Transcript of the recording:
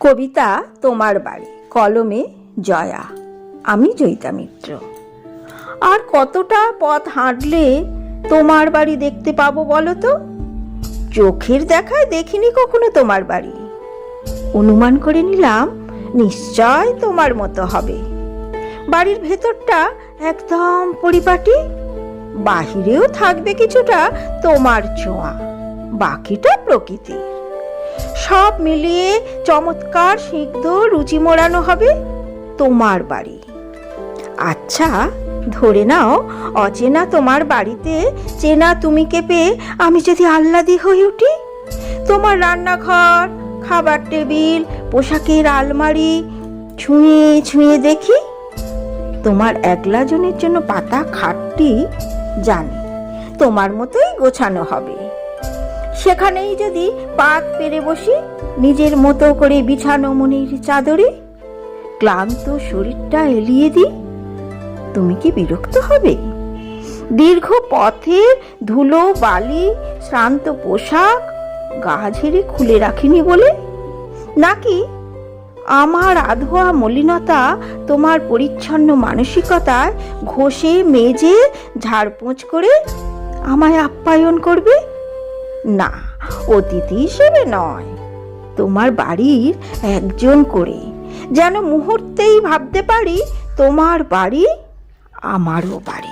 কবিতা তোমার বাড়ি, কলমে জয়া। আমি জয়িতা মিত্র। আর কতটা পথ হাঁটলে তোমার বাড়ি দেখতে পাবো বলো তো? চোখের দেখায় দেখিনি কখনো তোমার বাড়ি। অনুমান করে নিলাম নিশ্চয় তোমার মতো হবে। বাড়ির ভেতরটা একদম পরিপাটি, বাহিরেও থাকবে কিছুটা তোমার ছোঁয়া, বাকিটা প্রকৃতির। সব মিলিয়ে চমৎকার সিদ্ধ রুচি মোড়ানো হবে তোমার বাড়ি। আচ্ছা ধরে নাও, অচেনা তোমার বাড়িতে চেনা তুমিকে পেয়ে আমি যদি আহ্লাদি হয়ে উঠি? তোমার রান্নাঘর, খাবার টেবিল, পোশাকের আলমারি, ছুঁয়ে ছুঁয়ে দেখি। তোমার একলা জনের জন্য পাতা খাটটি জানি, তোমার মতোই গোছানো হবে। সেখানেই যদি পাত পেরে বসি, নিজের মতো করে বিছানো মনির চাদরে, ক্লান্ত শরীরটা এলিয়ে দিই, তুমি কি বিরক্ত হবে? দীর্ঘ পথের ধুলো, বালি, শ্রান্ত পোশাক, গা ঝেড়ে খুলে রাখিনি বলে? নাকি আমার আধোয়া মলিনতা তোমার পরিচ্ছন্ন মানসিকতায় ঘষে, মেজে, ঝাড়পোঁছ করে আমায় আপ্যায়ন করবে? না, অতিথি হিসেবে নয়। তোমার বাড়ির একজন করে যেন মুহূর্তেই ভাবতে পারি তোমার বাড়ি আমারও বাড়ি।